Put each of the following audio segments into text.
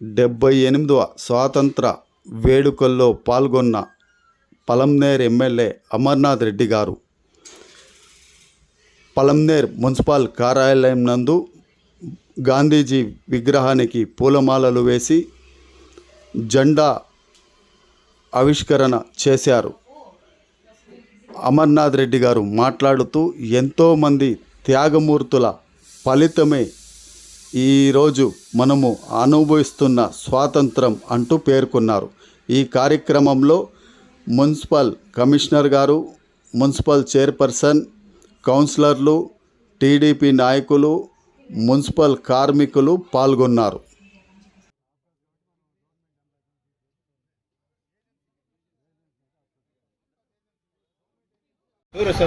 డెబ్బై ఎనిమిదవ స్వాతంత్ర వేడుకల్లో పాల్గొన్న పలంనేర్ ఎమ్మెల్యే అమర్నాథ్ రెడ్డి గారు. పలంనేర్ మున్సిపల్ కార్యాలయం నందు గాంధీజీ విగ్రహానికి పూలమాలలు వేసి జెండా ఆవిష్కరణ చేశారు. అమర్నాథ్ రెడ్డి గారు మాట్లాడుతూ ఎంతోమంది త్యాగమూర్తుల ఫలితమే ఈరోజు మనము అనుభవిస్తున్న స్వాతంత్రం అంటూ పేర్కొన్నారు. ఈ కార్యక్రమంలో మున్సిపల్ కమిషనర్ గారు మున్సిపల్ చైర్పర్సన్ కౌన్సిలర్లు టీడీపీ నాయకులు మున్సిపల్ కార్మికులు పాల్గొన్నారు. దిగేసి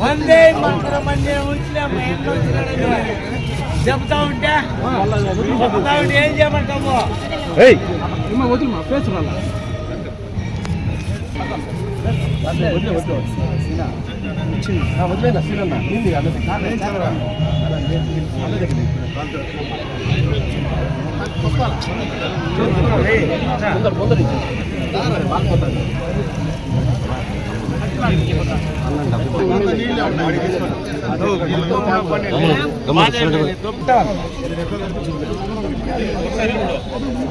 వందే మంత్రం అనే ఉంచలేము ఎన్నో. చెప్తా ఉంటే? చెప్తా ఉంటే ఏం చేయమంటాము వదిలి మా ఫేస్ నింది నేనే టెంటే శుభ్రం కాదులే అని కావాలంటే సంకల్పం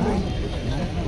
పెట్టుకోవచ్చు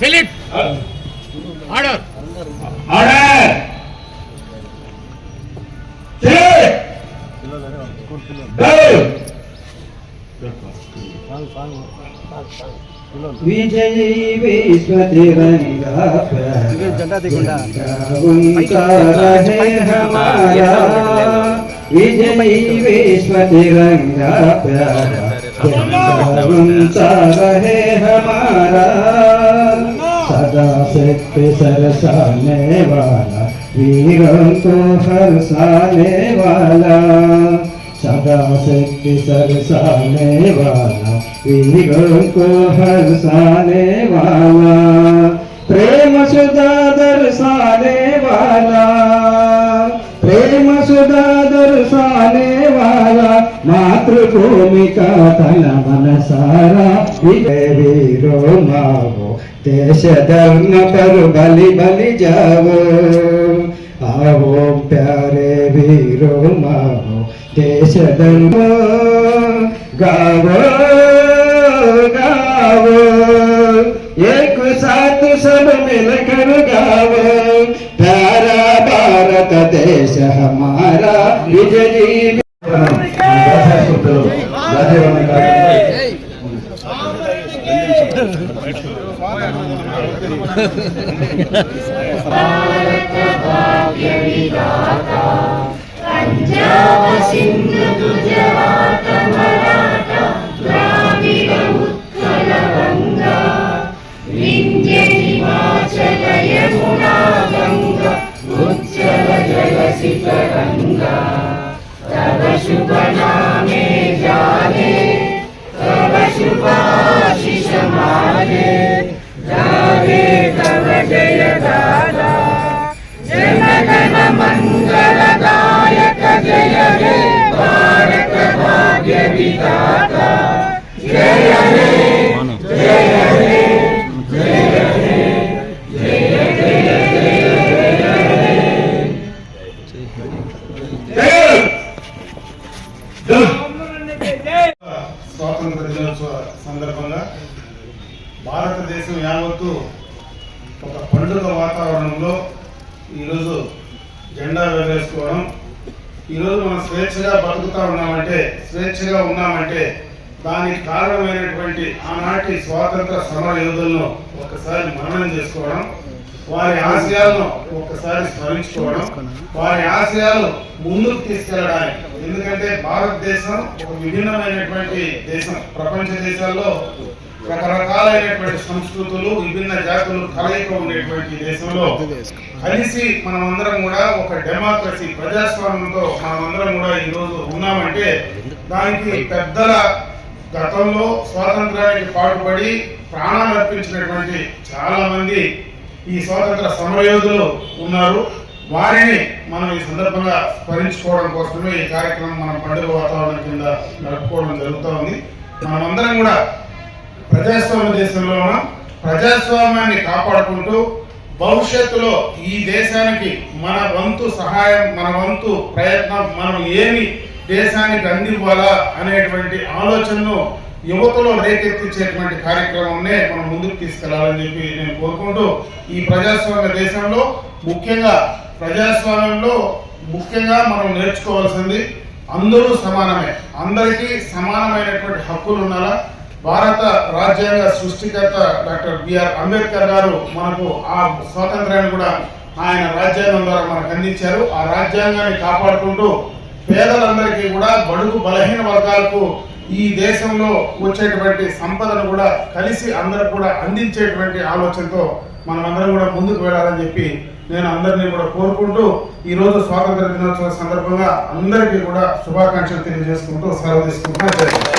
फिलिप ऑर्डर ऑर्डर विजय विश्व तिरंगा प्यारा विजय विश्व तिरंगा प्यारा उनका रहे हमारा सदा शक्ति सरसाने वाला वीरों को हरसाने वाला, सदा शक्ति सरसाने वाला वीरों को हरसाने वाला, प्रेम सुधा दर्शाने वाला मातृभूमि का तन मन सारा वीरो मावो देश धर्म पर बलि बलि जाओ आओ प्यारे वीरो मावो देश धर्म गावो गावो। एक साथ सब मिलकर गावो। प्यारा भारत देश हमारा, विजयी భాగ్య విధాత పంజాబ సింధు స్వాతంత్ర దినోత్సవ సందర్భంగా భారతదేశం యావత్తు ఒక పండుగ వాతావరణంలో ఈరోజు జెండా ఎగరేసుకోవడం ఈరోజు మనం స్వేచ్ఛగా బతుకుతా ఉన్నామంటే స్వేచ్ఛగా ఉన్నామంటే దానికి కారణమైనటువంటి ఆనాటి స్వాతంత్ర సమర యోధులను ఒకసారి మననం చేసుకోవడం. వారి ఆశయాలను ఒక్కసారి స్మరించుకోవడం వారి ఆశయాలు ముందుకు తీసుకెళ్ళడానికి ఎందుకంటే భారతదేశం ఒక విభిన్నమైనటువంటి దేశం. ప్రపంచ దేశాల్లో రకరకాలైనటువంటి సంస్కృతులు విభిన్న జాతులు కలయిక ఉండేటువంటి దేశంలో కలిసి మనమందరం కూడా ఒక డెమోక్రసీ ప్రజాస్వామ్యంతో మనమందరం కూడా ఈరోజు ఉన్నామంటే దానికి పెద్దల గతంలో స్వాతంత్రానికి పాటుపడి ప్రాణాలు అర్పించినటువంటి చాలా మంది ఈ స్వాతంత్ర సమరయోధులు ఉన్నారు. వారిని మనం ఈ సందర్భంగా స్మరించుకోవడం కోసమే ఈ కార్యక్రమం మన పండుగ వాతావరణం కింద నడుపుకోవడం జరుగుతూ ఉంది. మనమందరం కూడా ప్రజాస్వామ్య దేశంలో ఉన్నాం. ప్రజాస్వామ్యాన్ని కాపాడుకుంటూ భవిష్యత్తులో ఈ దేశానికి మన వంతు సహాయం మన వంతు ప్రయత్నం మనం ఏమి దేశానికి అందివ్వాలా అనేటువంటి ఆలోచనను యువతలో రేకెత్తించేటువంటి కార్యక్రమంనే మనం ముందుకు తీసుకెళ్ళాలని చెప్పి నేను కోరుకుంటూ ఈ ప్రజాస్వామ్య దేశంలో ముఖ్యంగా ప్రజాస్వామ్యంలో ముఖ్యంగా మనం నేర్చుకోవాల్సింది అందరూ సమానమే. అందరికీ సమానమైనటువంటి హక్కులు ఉండాలా? భారత రాజ్యాంగ సృష్టికర్త డాక్టర్ బిఆర్ అంబేద్కర్ గారు మనకు ఆ స్వాతంత్రాన్ని కూడా ఆయన రాజ్యాంగం ద్వారా మనకు అందించారు. ఆ రాజ్యాంగాన్ని కాపాడుకుంటూ పేదలందరికీ కూడా బడుగు బలహీన వర్గాలకు ఈ దేశంలో వచ్చేటువంటి సంపదను కూడా కలిసి అందరికి కూడా అందించేటువంటి ఆలోచనతో మనమందరం కూడా ముందుకు వెళ్ళాలని చెప్పి నేను అందరినీ కూడా కోరుకుంటూ ఈరోజు స్వాతంత్ర దినోత్సవ సందర్భంగా అందరికీ కూడా శుభాకాంక్షలు తెలియజేసుకుంటూ సెలవు తీసుకుంటున్నాను.